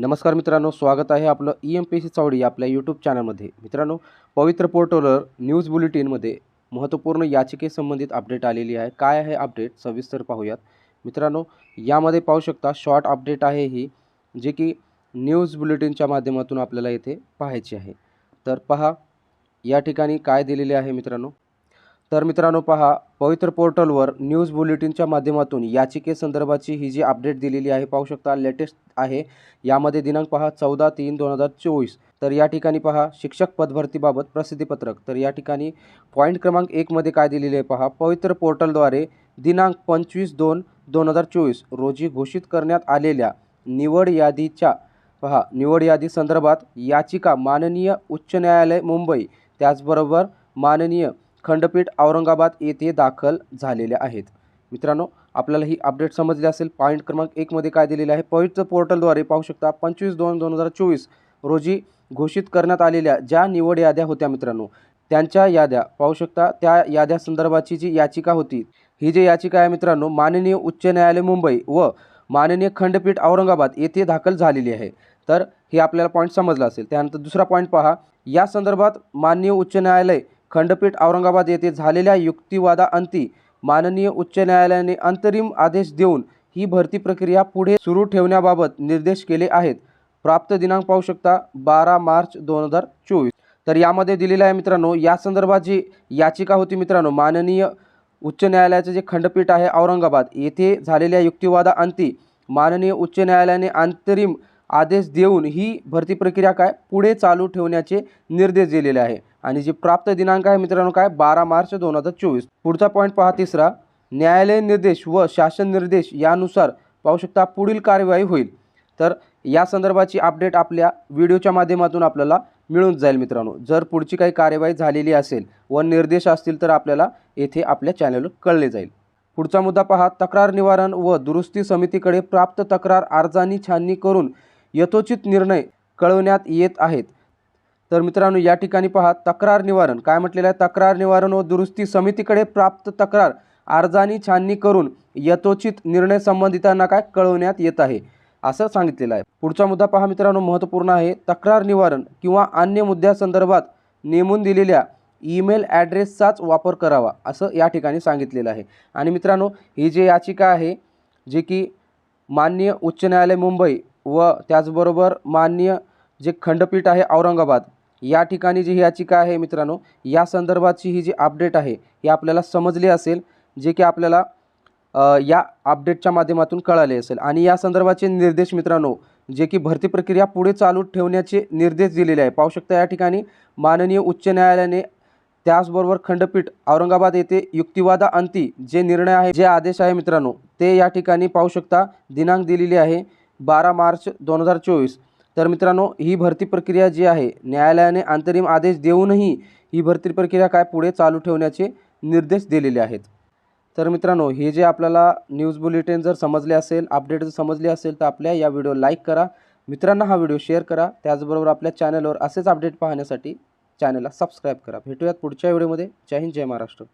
नमस्कार मित्रांनो स्वागत आहे आपलं E M P C Chavadi आपल्या यूट्यूब चॅनलमध्ये मित्रांनो पवित्र पोर्टलवर न्यूज बुलेटिनमध्ये महत्त्वपूर्ण याचिकेसंबंधित अपडेट आलेली आहे. काय आहे अपडेट सविस्तर पाहूयात. मित्रांनो यामध्ये पाहू शकता शॉर्ट अपडेट आहे ही जे की न्यूज बुलेटिनच्या माध्यमातून आपल्याला येथे पाहायची आहे. तर पहा या ठिकाणी काय दिलेले आहे मित्रांनो? तर मित्रांनो पहा पवित्र पोर्टलवर न्यूज बुलेटिनच्या माध्यमातून याचिकेसंदर्भाची ही जी अपडेट दिलेली आहे पाहू शकता लेटेस्ट आहे. यामध्ये दिनांक पहा चौदा तीन दोन हजार चोवीस. तर या ठिकाणी पहा शिक्षक पदभरतीबाबत प्रसिद्धीपत्रक तर या ठिकाणी पॉईंट क्रमांक एकमध्ये काय दिलेले आहे पहा पवित्र पोर्टलद्वारे दिनांक पंचवीस दोन दोन हजार चोवीस रोजी घोषित करण्यात आलेल्या निवड यादीच्या पहा निवड यादी संदर्भात याचिका माननीय उच्च न्यायालय मुंबई. त्याचबरोबर माननीय खंडपीठ औरंगाबाद येथे दाखल झालेल्या आहेत. मित्रांनो आपल्याला ही अपडेट समजली असेल पॉईंट क्रमांक एकमध्ये काय दिलेले आहे? पवित्र पोर्टलद्वारे पाहू शकता पंचवीस दोन दोन हजार चोवीस रोजी घोषित करण्यात आलेल्या ज्या निवड याद्या होत्या मित्रांनो त्यांच्या याद्या पाहू शकता. त्या याद्या संदर्भाची जी याचिका होती ही जी याचिका आहे मित्रांनो माननीय उच्च न्यायालय मुंबई व माननीय खंडपीठ औरंगाबाद येथे दाखल झालेली आहे. तर हे आपल्याला पॉईंट समजला असेल. त्यानंतर दुसरा पॉईंट पहा. या संदर्भात माननीय उच्च न्यायालय खंडपीठ औरंगाबाद येथे झालेल्या युक्तिवादाअंती माननीय उच्च न्यायालयाने अंतरिम आदेश देऊन ही भरती प्रक्रिया पुढे सुरू ठेवण्याबाबत निर्देश केले आहेत. प्राप्त दिनांक पाहू शकता बारा मार्च दोन हजार चोवीस. तर यामध्ये दिलेलं आहे मित्रांनो या संदर्भात जी याचिका होती मित्रांनो माननीय उच्च न्यायालयाचे जे खंडपीठ आहे औरंगाबाद येथे झालेल्या युक्तिवादाअंती माननीय उच्च न्यायालयाने अंतरिम आदेश देऊन ही भरती प्रक्रिया काय पुढे चालू ठेवण्याचे निर्देश दिलेले आहे. आणि जी प्राप्त दिनांक आहे मित्रांनो काय? बारा मार्च दोन हजार चोवीस. पुढचा पॉईंट पहा तिसरा. न्यायालय निर्देश व शासन निर्देश यानुसार पाहू शकता पुढील कार्यवाही होईल. तर या संदर्भाची अपडेट आपल्या व्हिडिओच्या माध्यमातून आपल्याला मिळून जाईल मित्रांनो. जर पुढची काही कार्यवाही झालेली असेल व निर्देश असतील तर आपल्याला येथे आपल्या चॅनलवर कळले जाईल. पुढचा मुद्दा पहा. तक्रार निवारण व दुरुस्ती समितीकडे प्राप्त तक्रार अर्जांनी छाननी करून यथोचित निर्णय कळवण्यात येत आहेत. तर मित्रांनो या ठिकाणी पहा तक्रार निवारण. काय म्हटलेलं आहे? तक्रार निवारण व दुरुस्ती समितीकडे प्राप्त तक्रार अर्जानी छाननी करून यथोचित निर्णय संबंधितांना काय कळवण्यात येत आहे असं सांगितलेलं आहे. पुढचा मुद्दा पहा मित्रांनो महत्त्वपूर्ण आहे. तक्रार निवारण किंवा अन्य मुद्द्यासंदर्भात नेमून दिलेल्या ईमेल ॲड्रेसचाच वापर करावा असं या ठिकाणी सांगितलेलं आहे. आणि मित्रांनो ही जी याचिका आहे जे की माननीय उच्च न्यायालय मुंबई व त्याचबरोबर माननीय जे खंडपीठ आहे औरंगाबाद या ठिकाणी जी ही याचिका आहे मित्रांनो या संदर्भाची ही जी अपडेट आहे ही आपल्याला समजली असेल जे की आपल्याला या अपडेटच्या माध्यमातून कळाले असेल. आणि या संदर्भाचे निर्देश मित्रांनो जे की भरती प्रक्रिया पुढे चालू ठेवण्याचे निर्देश दिलेले आहे. पाहू शकता या ठिकाणी माननीय उच्च न्यायालयाने त्याचबरोबर खंडपीठ औरंगाबाद येथे युक्तिवादा अंती जे निर्णय आहे जे आदेश आहे मित्रांनो ते या ठिकाणी पाहू शकता दिनांक दिलेली आहे बारा मार्च दोन हजार चोवीस. तर मित्रांनो ही भरती प्रक्रिया जी आहे न्यायालयाने अंतरिम आदेश देऊनही ही भरती प्रक्रिया काय पुढे चालू ठेवण्याचे निर्देश दिलेले आहेत. तर मित्रांनो हे जे आपल्याला न्यूज बुलेटिन जर समजले असेल अपडेट जर समजले असेल तर आपल्या या व्हिडिओ लाईक करा. मित्रांना हा व्हिडिओ शेअर करा. त्याचबरोबर आपल्या चॅनलवर असेच अपडेट पाहण्यासाठी चॅनलला सबस्क्राईब करा. भेटूयात पुढच्या व्हिडिओमध्ये. जय हिंद जय महाराष्ट्र.